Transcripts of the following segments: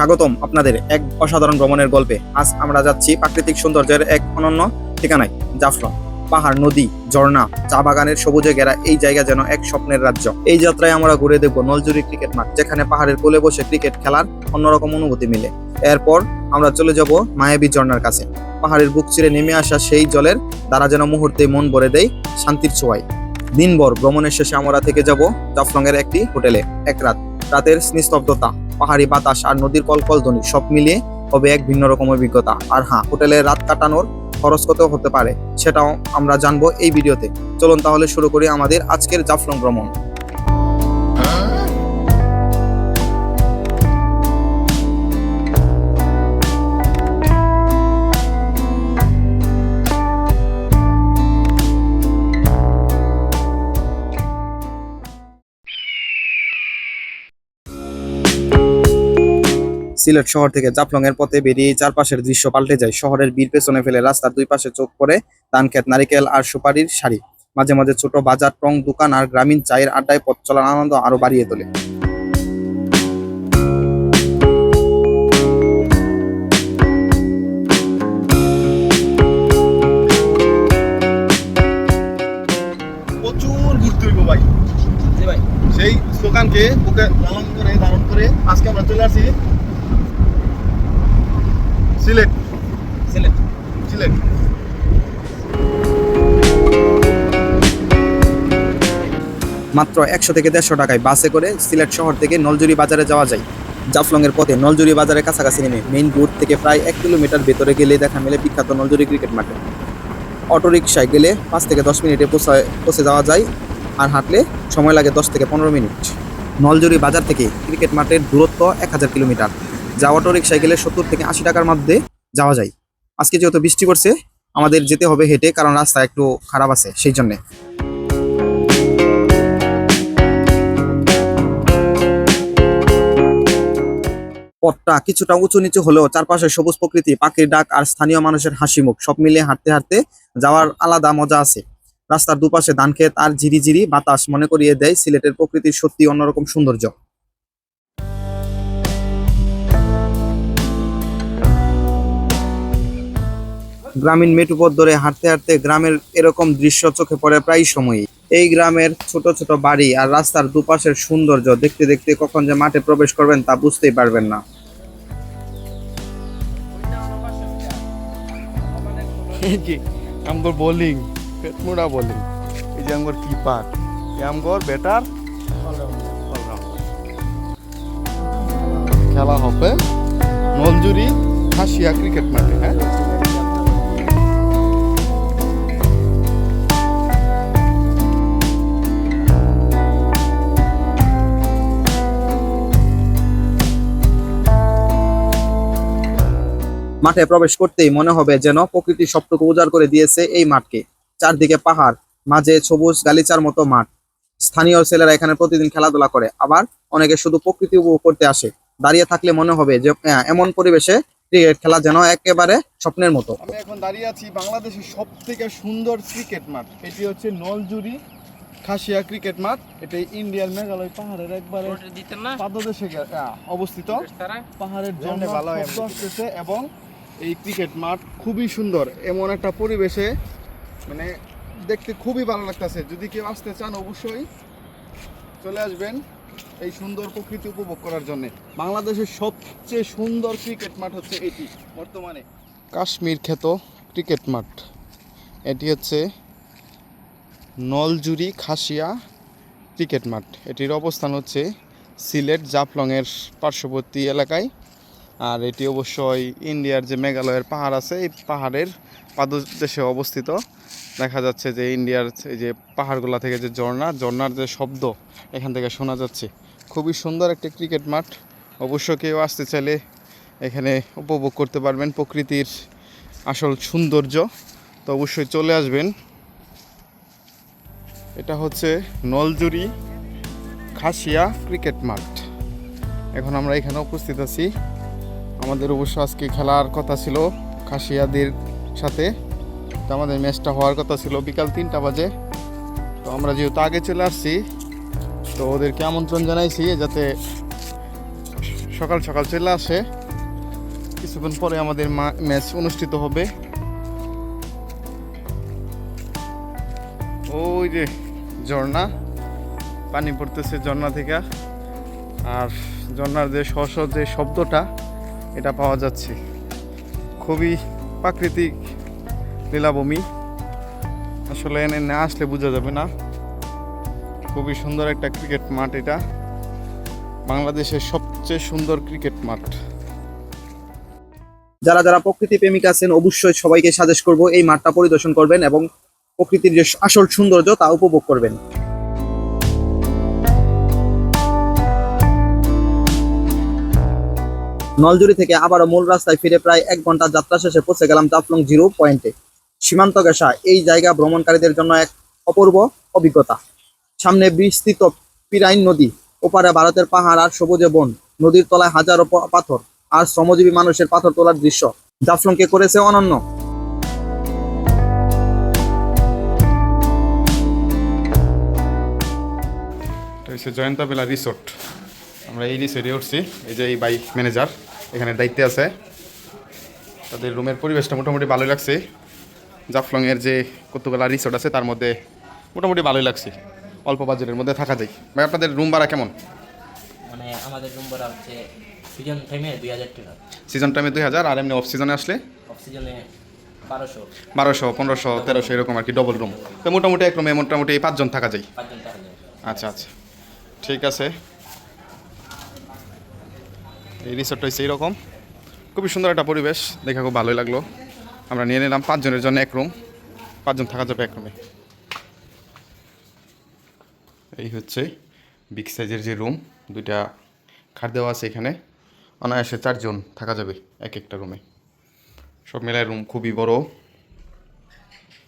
স্বাগতম আপনাদের এক অসাধারণ ভ্রমণের গল্পে। আজ আমরা যাচ্ছি প্রাকৃতিক সৌন্দর্যের এক অনন্য ঠিকানায়, জাফলং। পাহাড়, নদী, ঝর্ণা, চা বাগানের সবুজে ঘেরা এই জায়গা যেন এক স্বপ্নের রাজ্য। এই যাত্রায় আমরা ঘুরে দেখব নলজুরি ক্রিকেট মাঠ, যেখানে পাহাড়ের কোলে বসে ক্রিকেট খেলার অন্যরকম অনুভূতি মিলে। এরপর আমরা চলে যাব মায়াবী ঝর্ণার কাছে। পাহাড়ের বুক চিরে নেমে আসা সেই জলের দ্বারা যেন মুহূর্তে মন ভরে দেয় শান্তির ছোঁয়ায়। দিনভর ভ্রমণের শেষে আমরা থেকে যাব জাফলং এর একটি হোটেলে, এক রাত। রাতের নিস্তব্ধতা পাহাড়ি বাতাস আর নদীর কলকল ধ্বনি, সব মিলিয়ে হবে এক ভিন্ন রকম অভিজ্ঞতা। আর হ্যাঁ হোটেলে রাত কাটানোর খরচ কত হতে পারে, সেটাও আমরা জানব এই ভিডিওতে। চলুন তাহলে শুরু করি আমাদের আজকের জাফলং ভ্রমণ। সিলেট শহর থেকে জাফলং এর পথে বেরিয়ে চারপাশের দৃশ্য পাল্টে যায়। শহরের বীর পেছনে ফেলে রাস্তার দুই পাশে চোখ পড়ে ধান ক্ষেত নারিকেল আর সুপারির শাড়ি। মাঝে মাঝে ছোট বাজার টং দোকান আর গ্রামীণ চায়ের আড্ডায় পথ চলার আনন্দ আরও বাড়িয়ে তোলে। প্রচুর ঘুরতে হইব ভাই। সেই দোকানকে বুকে লালন করে ধারণ করে আজকে আমরা চলে আসি সিলেট। সিলেট। সিলেট। মাত্র একশো থেকে দেড়শো টাকায় বাসে করে সিলেট শহর থেকে নলজুরি বাজারে যাওয়া যায়। জাফলং এর পথে নলজুরি বাজারের কাছাকাছি নেমে মেইন রোড থেকে প্রায় এক কিলোমিটার ভেতরে গেলে দেখা মেলে বিখ্যাত নলজুরি ক্রিকেট মাঠে। অটোরিকশায় গেলে পাঁচ থেকে দশ মিনিটে পৌঁছায় পৌঁছে যাওয়া যায় আর হাঁটলে সময় লাগে দশ থেকে পনেরো মিনিট। নলজুরি বাজার থেকে ক্রিকেট মাঠের দূরত্ব এক হাজার কিলোমিটার। যা অটোরিকশায় গেলে সত্তর থেকে আশি টাকার মধ্যে যাওয়া যায়। আজকে যেহেতু বৃষ্টি পড়ছে, আমাদের যেতে হবে হেঁটে, কারণ রাস্তা একটু খারাপ আছে সেই জন্যে। পথটা কিছুটা উঁচু নিচু হলেও চারপাশে সবুজ প্রকৃতি, পাখির ডাক আর স্থানীয় মানুষের হাসি মুখ, সব মিলিয়ে হাঁটতে হাঁটতে যাওয়ার আলাদা মজা আছে। রাস্তার দুপাশে ধান ক্ষেত আর ঝিরিঝিরি বাতাস মনে করিয়ে দেয় সিলেটের প্রকৃতির সত্যি অন্যরকম সৌন্দর্য। গ্রামীণ মেটুপথ ধরে হাঁটতে হাঁটতে গ্রামের এরকম দৃশ্য চোখে পড়ে প্রায় সময়ই। এই গ্রামের ছোট ছোট বাড়ি আর রাস্তার দুপাশের সৌন্দর্য দেখতে দেখতে কখন যে মাঠে প্রবেশ করবেন তা বুঝতেই পারবেন না। বোলিং বোলিং কিপার এই খেলা হবে নলজুরি খাসিয়া ক্রিকেট মাঠে হ্যাঁ? মাঠে প্রবেশ করতেই মনে হবে যেন প্রকৃতি সবটুকু উজাড় করে দিয়েছে এই মাঠকে। চারদিকে পাহাড় মাঝে সবুজ গালিচার মতো মাঠ। স্থানীয় ছেলেরা এখানে প্রতিদিন খেলাধুলা করে। আবার অনেকে শুধু প্রকৃতি উপভোগ করতে আসে। দাঁড়িয়ে থাকলে মনে হবে যে আহ, এমন পরিবেশে ক্রিকেট খেলা যেন একেবারে স্বপ্নের মতো। আমি এখন দাঁড়িয়ে আছি বাংলাদেশের সব থেকে সুন্দর ক্রিকেট মাঠ। এটি হচ্ছে নলজুরি খাসিয়া ক্রিকেট মাঠ। এটি ইন্ডিয়ার মেঘালয় পাহাড়ের একবারে পাদদেশে অবস্থিত। পাহাড়ের জন্য ভালো এবং এই ক্রিকেট মাঠ খুবই সুন্দর, এমন একটা পরিবেশে মানে দেখতে খুবই ভালো লাগতেছে। যদি কেউ আসতে চান, অবশ্যই চলে আসবেন এই সুন্দর প্রকৃতি উপভোগ করার জন্য। বাংলাদেশের সবচেয়ে সুন্দর ক্রিকেট মাঠ হচ্ছে এটি, বর্তমানে। কাশ্মীর খ্যাত ক্রিকেট মাঠ। এটি হচ্ছে নলজুরি খাসিয়া ক্রিকেট মাঠ। এটির অবস্থান হচ্ছে সিলেট জাফলংয়ের পার্শ্ববর্তী এলাকায়। আর এটি অবশ্যই ইন্ডিয়ার যে মেঘালয়ের পাহাড় আছে, এই পাহাড়ের পাদদেশে অবস্থিত। দেখা যাচ্ছে যে ইন্ডিয়ার এই যে পাহাড়গুলা থেকে যে ঝর্ণা, ঝর্ণার যে শব্দ এখান থেকে শোনা যাচ্ছে। খুবই সুন্দর একটি ক্রিকেট মাঠ। অবশ্য কেউ আসতে চাইলে এখানে উপভোগ করতে পারবেন প্রকৃতির আসল সৌন্দর্য। তো অবশ্যই চলে আসবেন। এটা হচ্ছে নলজুরি খাসিয়া ক্রিকেট মাঠ। এখন আমরা এখানে উপস্থিত আছি। আমাদের অবশ্য আজকে খেলার কথা ছিল খাসিয়াদের সাথে। তো আমাদের ম্যাচটা হওয়ার কথা ছিল বিকাল তিনটা বাজে। তো আমরা যেহেতু আগে চলে আসছি, তো ওদেরকে আমন্ত্রণ জানাইছি যাতে সকাল সকাল চলে আসে। কিছুক্ষণ পরে আমাদের ম্যাচ অনুষ্ঠিত হবে। ওই যে ঝর্ণা, পানি পড়তেছে ঝর্ণা থেকে। আর ঝর্ণার যে শস যে শব্দটা এটা পাওয়া যাচ্ছে। খুবই প্রাকৃতিক লীলাভূমি আসলে এনে না আসলে বোঝা যাবে না। খুবই সুন্দর একটা ক্রিকেট মাঠ এটা। বাংলাদেশের সবচেয়ে সুন্দর ক্রিকেট মাঠ। যারা যারা প্রকৃতি প্রেমিক আছেন, অবশ্যই সবাইকে সাজেস্ট করব এই মাঠটা পরিদর্শন করবেন এবং প্রকৃতির যে আসল সৌন্দর্য তা উপভোগ করবেন। নলজুরি থেকে আবারও মূল রাস্তায় ফিরে প্রায় এক ঘণ্টা যাত্রা শেষে পৌঁছে গেলাম জাফলং জিরো পয়েন্টে। সীমান্ত ঘেঁষা এই জায়গা ভ্রমণকারীদের জন্য এক অপূর্ব অভিজ্ঞতা। সামনে বিস্তৃত পিরাইন নদী, ওপারে ভারতের পাহাড় আর সবুজে বন, নদীর তলায় হাজারো পাথর আর শ্রমজীবী মানুষের পাথর তোলার দৃশ্য। জাফলংকে করেছে অনন্য। জয়ন্তা বেলা রিসোর্ট। আমরা এই রিসোর্টে উঠছি, এই যে এই বাইক ম্যানেজার। এখানে দায়িত্বে আছে। তাদের রুমের পরিবেশটা মোটামুটি ভালোই লাগছে। জাফলংয়ের যে কতগুলা রিসোর্ট আছে তার মধ্যে মোটামুটি ভালোই লাগছে। অল্প বাজেটের মধ্যে থাকা যায়। ভাই আপনাদের রুম ভাড়া কেমন? মানে আমাদের রুম ভাড়া হচ্ছে সিজন টাইমে দুই হাজার টাকা। সিজন টাইমে দুই হাজার আর এমনি অফ সিজনে আসলে? অফ সিজনে বারোশো। বারোশো পনেরোশো তেরোশো এরকম আর কি ডবল রুম তো মোটামুটি এক রুমে মোটামুটি পাঁচজন থাকা যায়। আচ্ছা আচ্ছা। ঠিক আছে। এই রিসোর্টটা হচ্ছে এইরকম। খুবই সুন্দর একটা পরিবেশ, দেখে খুব ভালোই লাগল। আমরা নিয়ে নিলাম পাঁচজনের জন্য এক রুম পাঁচজন থাকা যাবে এক রুমে এই হচ্ছে বিগ সাইজের যে রুম দুইটা খাট দেওয়া আছে এখানে। অনায়াসে চারজন থাকা যাবে এক একটা রুমে সব মিলায় রুম খুবই বড়।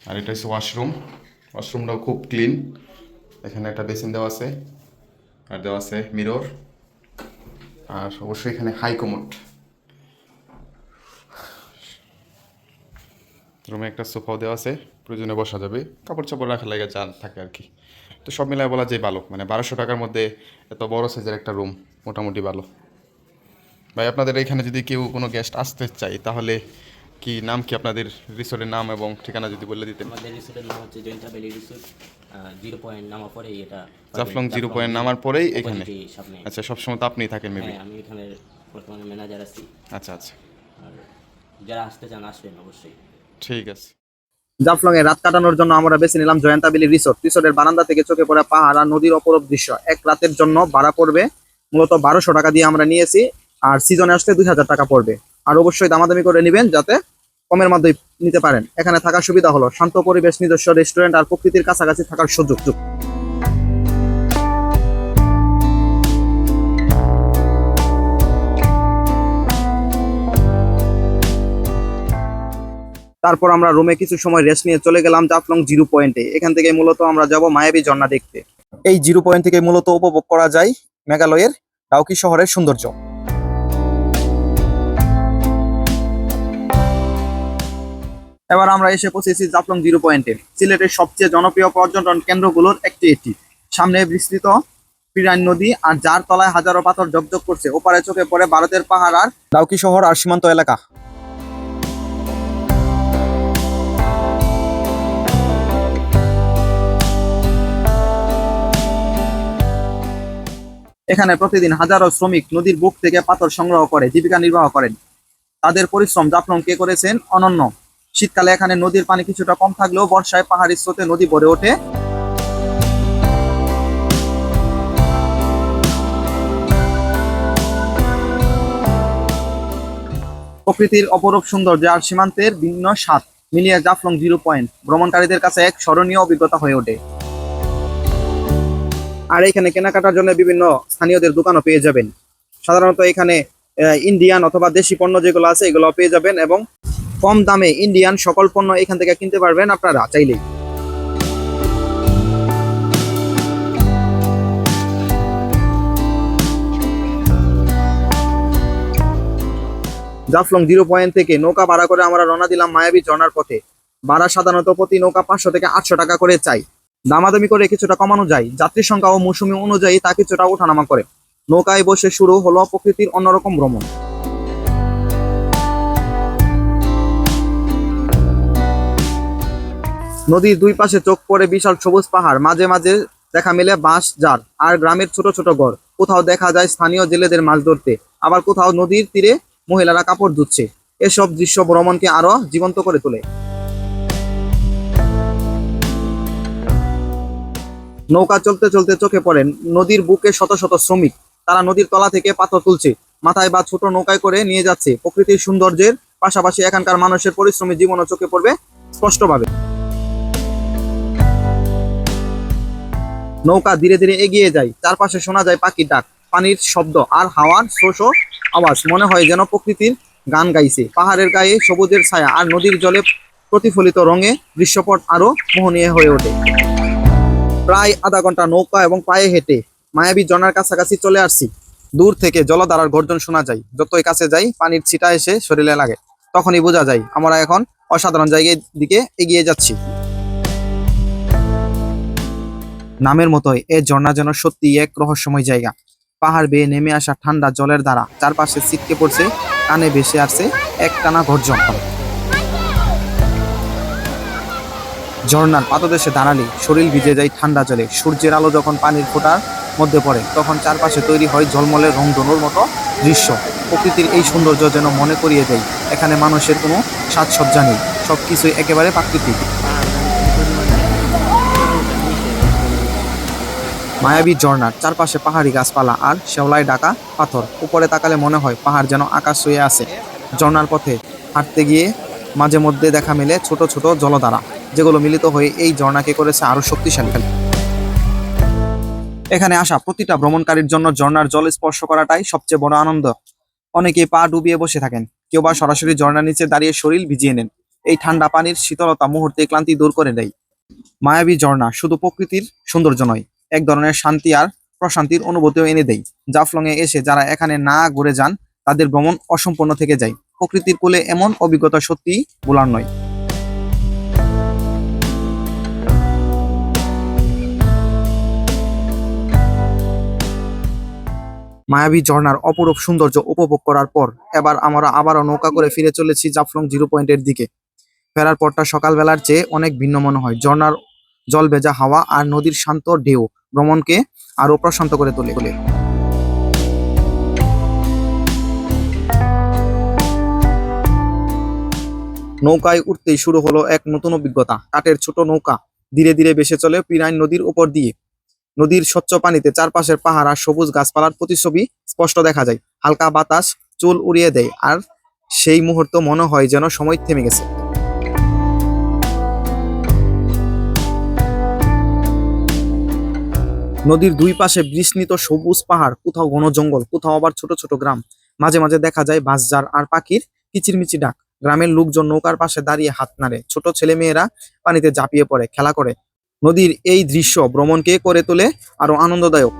আর এটা হচ্ছে ওয়াশরুম ওয়াশরুমটাও খুব ক্লিন এখানে একটা বেসিন দেওয়া আছে। আর দেওয়া আছে মিরর আর অবশ্যই এখানে হাই কমোড রুমে একটা সোফাও দেওয়া আছে, প্রয়োজনে বসা যাবে। কাপড় চাপড় রাখার লাগে চান থাকে আর কি। তো সব মিলায় বলা যায় ভালো। মানে বারোশো টাকার মধ্যে এত বড় সাইজের একটা রুম মোটামুটি ভালো। ভাই, আপনাদের এখানে যদি কেউ কোনো গেস্ট আসতে চাই তাহলে কি নাম কি আপনাদের? রিসোর্টের নাম এবং ঠিকানা যদি বলে দিতেন। আমাদের রিসোর্টের নাম হচ্ছে Jaintia valley resort zero point নামার পরেই এটা জাফলং জিরো পয়েন্ট নামার পরেই এখানে। আচ্ছা সবসময় তো আপনিই থাকেন মেবি হ্যাঁ আমি এখানে বর্তমানে ম্যানেজার আছি। আচ্ছা আচ্ছা। আর যারা আসতে চান আসবেন অবশ্যই। ঠিক আছে। জাফলং এ রাত কাটানোর জন্য আমরা বেছে নিলাম জয়ন্তাবিলি রিসোর্ট। রিসোর্টের বারান্দা থেকে চোখে পড়ে পাহাড় আর নদীর অপরূপ দৃশ্য। এক রাতের জন্য ভাড়া পড়বে মূলত বারোশো টাকা দিয়ে আমরা নিয়েছি আর সিজনে আসলে দুই হাজার টাকা পড়বে। আর অবশ্যই দামাদামি করে নেবেন যাতে কমের মাধ্যমে নিতে পারেন। এখানে থাকার সুবিধা হলো শান্ত পরিবেশ, নিজস্ব রেস্টুরেন্ট আর প্রকৃতির কাছাকাছি থাকার সুযোগ তারপর আমরা রুমে কিছু সময় রেস্ট নিয়ে চলে গেলাম জাফলং জিরো পয়েন্টে এখান থেকে মূলত আমরা যাব মায়াবী ঝর্ণা দেখতে। এই জিরো পয়েন্ট থেকে মূলত উপভোগ করা যায় মেঘালয়ের ডাউকি শহরের সৌন্দর্য। এবার আমরা এসে পৌঁছেছি জাফলং জিরো পয়েন্টে। সিলেটের সবচেয়ে জনপ্রিয় পর্যটন কেন্দ্রগুলোর একটি এটি। সামনে বিস্তৃত পিরান নদী আর যার তলায় হাজারো পাথর জকজক করছে। ওপারে চোখে পড়ে ভারতের পাহাড় আর ডাউকি শহর আর সীমান্ত এলাকা। এখানে প্রতিদিন হাজারো শ্রমিক নদীর বুক থেকে পাথর সংগ্রহ করে জীবিকা নির্বাহ করেন। তাদের পরিশ্রম জাফলং কে করেছেন অনন্য। শীতকালে এখানে নদীর পানি কিছুটা কম থাকলেও বর্ষায় পাহাড়ি স্রোতে নদী ভরে ওঠে। প্রকৃতির অপরূপ সৌন্দর্য আর সীমান্তের ভিন্ন স্বাদ মিলিয়ে জাফলং জিরো পয়েন্ট, ভ্রমণকারীদের কাছে এক স্মরণীয় অভিজ্ঞতা হয়ে ওঠে। আর এখানে কেনাকাটার জন্য বিভিন্ন স্থানীয়দের দোকানও পেয়ে যাবেন। সাধারণত এখানে ইন্ডিয়ান অথবা দেশি পণ্য যেগুলো আছে এগুলো পেয়ে যাবেন এবং কম দামে ইন্ডিয়ান সকল পণ্য এখান থেকে কিনতে পারবেন আপনারা চাইলেই। জাফলং জিরো পয়েন্ট থেকে নৌকা ভাড়া করে আমরা রওনা দিলাম মায়াবী ঝর্ণার পথে। ভাড়া সাধারণত প্রতি নৌকা পাঁচশো থেকে আটশো টাকা করে চাই। দামাদামি করে কিছুটা কমানো যায়, যাত্রী সংখ্যা ও মৌসুমী অনুযায়ী তা কিছুটা ওঠানামা করে। নৌকায় বসে শুরু হলো প্রকৃতির অন্যরকম ভ্রমণ। নদীর দুই পাশে চোখ পড়ে বিশাল সবুজ পাহাড়, মাঝে মাঝে দেখা মেলে বাঁশ জার আর গ্রামের ছোট ছোট ঘর। কোথাও দেখা যায় স্থানীয় জেলেদের মাছ ধরতে, আবার কোথাও নদীর তীরে মহিলারা কাপড় ধুচ্ছে। এসব দৃশ্য ভ্রমণকে আরও জীবন্ত করে তোলে। নৌকা চলতে চলতে চোখে পড়ে নদীর বুকে শত শত শ্রমিক। তারা নদীর তলা থেকে পাথর তুলছে, মাথায় বা ছোট নৌকায় করে নিয়ে যাচ্ছে। প্রকৃতির সৌন্দর্যের পাশাপাশি এখানকার মানুষের পরিশ্রমী জীবনও চোখে পড়বে স্পষ্টভাবে। নৌকা ধীরে ধীরে এগিয়ে যায়। চারপাশে শোনা যায় পাখির ডাক, পানির শব্দ আর হাওয়ার শোষ আওয়াজ। মনে হয় যেন প্রকৃতির গান গাইছে। পাহাড়ের গায়ে সবুজের ছায়া আর নদীর জলে প্রতিফলিত রঙে দৃশ্যপট আরও মোহনীয় হয়ে ওঠে। প্রায় আধা ঘণ্টা নৌকা এবং পায়ে হেঁটে মায়াবী জনার কাছাকাছি চলে আসছি। দূর থেকে জলধারার গর্জন শোনা যায়। যতই কাছে যাই, পানির ছিটা এসে শরীরে লাগে। তখনই বোঝা যায়, আমরা এখন অসাধারণ জায়গার দিকে এগিয়ে যাচ্ছি। নামের মতোই এ ঝর্ণা যেন সত্যি এক রহস্যময় জায়গা। পাহাড় বেয়ে নেমে আসা ঠান্ডা জলের দ্বারা চারপাশে ছিটকে পড়ছে, কানে ভেসে আসছে এক টানা গর্জন। ঝর্ণার পাদদেশে দাঁড়ালে শরীর ভিজে যায় ঠান্ডা জলে। সূর্যের আলো যখন পানির ফোঁটার মধ্যে পড়ে, তখন চারপাশে তৈরি হয় ঝলমলে রংধনুর মতো দৃশ্য। প্রকৃতির এই সৌন্দর্য যেন মনে করিয়ে দেয়। এখানে মানুষের কোনো সাজসজ্জা নেই। সবকিছুই একেবারে প্রাকৃতিক। মায়াবী ঝর্ণার চারপাশে পাহাড়ি গাছপালা আর শেওলায় ডাকা পাথর। উপরে তাকালে মনে হয় পাহাড় যেন আকাশ ছুঁয়ে আছে। ঝর্ণার পথে হাঁটতে গিয়ে মাঝে মধ্যে দেখা মেলে ছোট ছোট জলধারা, যেগুলো মিলিত হয়ে এই ঝর্ণাকে করেছে আরও শক্তিশালী এখানে আসা প্রতিটা ভ্রমণকারীর জন্য ঝর্ণার জল স্পর্শ করাটাই সবচেয়ে বড় আনন্দ। অনেকে পা ডুবিয়ে বসে থাকেন। কেউ বা সরাসরি ঝর্ণার নিচে দাঁড়িয়ে শরীর ভিজিয়ে নেন। এই ঠান্ডা পানির শীতলতা মুহূর্তে ক্লান্তি দূর করে দেয়। মায়াবী ঝর্ণা শুধু প্রকৃতির সৌন্দর্য নয় এক ধরনের শান্তি আর প্রশান্তির অনুভূতিও এনে দেয়। জাফলং এ এসে যারা এখানে না ঘুরে যান, তাদের ভ্রমণ অসম্পূর্ণ থেকে যায়। প্রকৃতির কোলে এমন অভিজ্ঞতা সত্যিই বলার নয়। মায়াবী ঝর্ণার অপরূপ সৌন্দর্য উপভোগ করার পর, এবার আমরা আবারও নৌকা করে ফিরে চলেছি জাফলং জিরো পয়েন্টের দিকে। ফেরার পরটা সকালবেলার চেয়ে অনেক ভিন্ন মনে হয়। ঝর্ণার জল ভেজা হাওয়া আর নদীর শান্ত ঢেউ। ভ্রমণকে আরও প্রশান্ত করে তোলে। নৌকায় উঠতেই শুরু হলো এক নতুন অভিজ্ঞতা। কাঠের ছোট নৌকা ধীরে ধীরে ভেসে চলে পিরাইন নদীর উপর দিয়ে। নদীর স্বচ্ছ পানিতে চারপাশের পাহাড় আর সবুজ গাছপালার প্রতিচ্ছবি স্পষ্ট দেখা যায়। হালকা বাতাস চুল উড়িয়ে দেয়, আর সেই মুহূর্ত মনে হয় যেন সময় থেমে গেছে। নদীর দুই পাশে বিস্মিত সবুজ পাহাড়, কোথাও ঘন জঙ্গল, কোথাও আবার ছোট ছোট গ্রাম। মাঝে মাঝে দেখা যায় বাঁশঝাড় আর পাখির কিচিরমিচি ডাক। গ্রামের লোকজন নৌকার পাশে দাঁড়িয়ে হাত নাড়ে। ছোট ছেলে মেয়েরা পানিতে ঝাঁপিয়ে পড়ে, খেলা করে। নদীর এই দৃশ্য ভ্রমণকে করে তোলে আরও আনন্দদায়ক।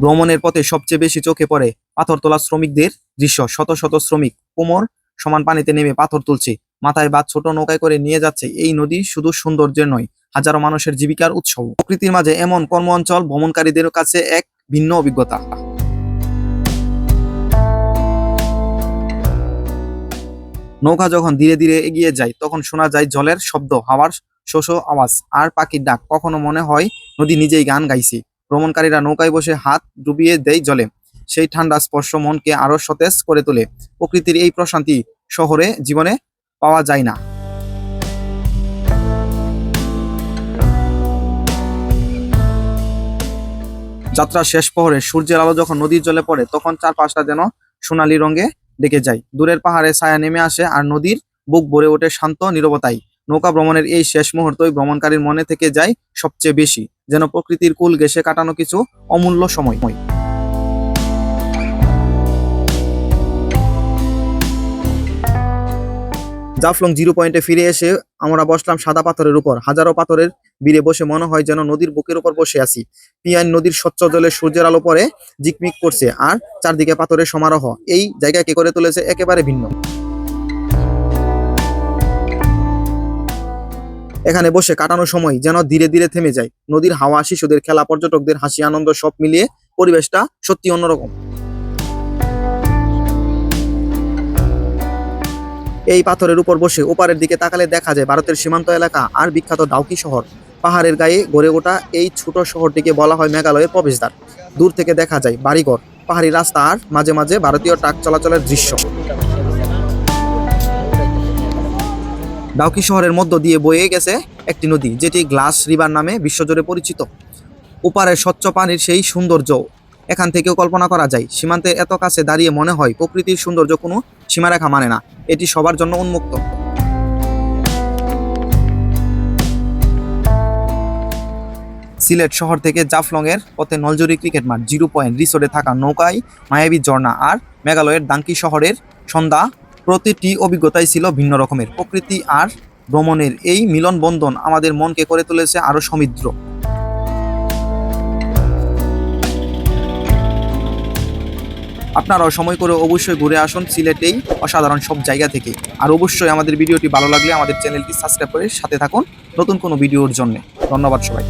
ভ্রমণের পথে সবচেয়ে বেশি চোখে পড়ে পাথর তোলা শ্রমিকদের দৃশ্য। শত শত শ্রমিক, কোমর সমান পানিতে নেমে পাথর তুলছে। মাথায় বা ছোট নৌকায় করে নিয়ে যাচ্ছে। এই নদী শুধু সৌন্দর্যের নয়, হাজারো মানুষের জীবিকার উৎসব। প্রকৃতির মাঝে এমন কর্ম অঞ্চল ভ্রমণকারীদের কাছে এক ভিন্ন অভিজ্ঞতা। নৌকা যখন ধীরে ধীরে এগিয়ে যায়, তখন শোনা যায় জলের শব্দ, হাওয়ার শোষ আওয়াজ, আর পাখির ডাক। কখনো মনে হয় নদী নিজেই গান গাইছে। ভ্রমণকারীরা নৌকায় বসে হাত ডুবিয়ে দেয় জলে। সেই ঠান্ডা স্পর্শ মনকে আরও সতেজ করে তোলে। প্রকৃতির এই প্রশান্তি শহরে জীবনে পাওয়া যায় না। যাত্রা শেষ প্রহরে সূর্যের আলো যখন নদীর জলে পড়ে, তখন চারপাশটা যেন সোনালী রঙে ডেকে যায়। দূরের পাহাড়ে ছায়া নেমে আসে আর নদীর বুক ভরে ওঠে শান্ত নীরবতায় নৌকা ভ্রমণের এই শেষ মুহূর্তই ভ্রমণকারীর মনে থেকে যায় সবচেয়ে বেশি, যেন প্রকৃতির কুল ঘেসে কাটানো কিছু অমূল্য সময়। জাফলং জিরো পয়েন্টে ফিরে এসে আমরা বসলাম সাদা পাথরের উপর। হাজারো পাথরের বীরে বসে মনে হয় যেন নদীর বুকের উপর বসে আছি। পিয়ান নদীর স্বচ্ছ জলে সূর্যের আলো পরে জিকমিক করছে আর চারদিকে পাথরের সমারোহ। এই জায়গাকে করে তুলেছে একেবারে ভিন্ন। এখানে বসে কাটানোর সময় যেন ধীরে ধীরে থেমে যায়। নদীর হাওয়া, শিশুদের খেলা, পর্যটকদের হাসি, আনন্দ সব মিলিয়ে পরিবেশটা সত্যি অন্যরকম। এই পাথরের উপর বসে ওপারের দিকে তাকালে দেখা যায় ভারতের সীমান্ত এলাকা আর বিখ্যাত ডাউকি শহর। পাহাড়ের গায়ে গড়ে ওঠা এই ছোট শহরটিকে বলা হয় মেঘালয়ের প্রবেশদ্বার। দূর থেকে দেখা যায় বাড়িঘর, পাহাড়ি রাস্তা আর মাঝে মাঝে ভারতীয় ট্রাক চলাচলের দৃশ্য। ডাউকি শহরের মধ্য দিয়ে বয়ে গেছে একটি নদী, যেটি গ্লাস রিভার নামে বিশ্বজুড়ে পরিচিত। ওপারের স্বচ্ছ পানির সেই সৌন্দর্য এখান থেকেও কল্পনা করা যায়। সীমান্তে এত কাছে দাঁড়িয়ে মনে হয় প্রকৃতির সৌন্দর্য কোনো সীমারেখা মানে না। এটি সবার জন্য উন্মুক্ত। সিলেট শহর থেকে জাফলং এর পথে নলজুরি ক্রিকেট মাঠ, জিরো পয়েন্ট রিসোর্টে থাকা নৌকায় মায়াবী ঝর্ণা আর মেঘালয়ের দাঙ্কি শহরের সন্ধ্যা প্রতিটি অভিজ্ঞতাই ছিল ভিন্ন রকমের। প্রকৃতি আর ভ্রমণের এই মিলন বন্ধন আমাদের মনকে করে তুলেছে আরও সমৃদ্ধ। আপনারাও সময় করে অবশ্যই ঘুরে আসুন সিলেটেই, অসাধারণ সব জায়গা থেকে। আর অবশ্যই আমাদের ভিডিওটি ভালো লাগলে আমাদের চ্যানেলটি সাবস্ক্রাইব করে সাথে থাকুন নতুন কোনো ভিডিওর জন্য। ধন্যবাদ সবাই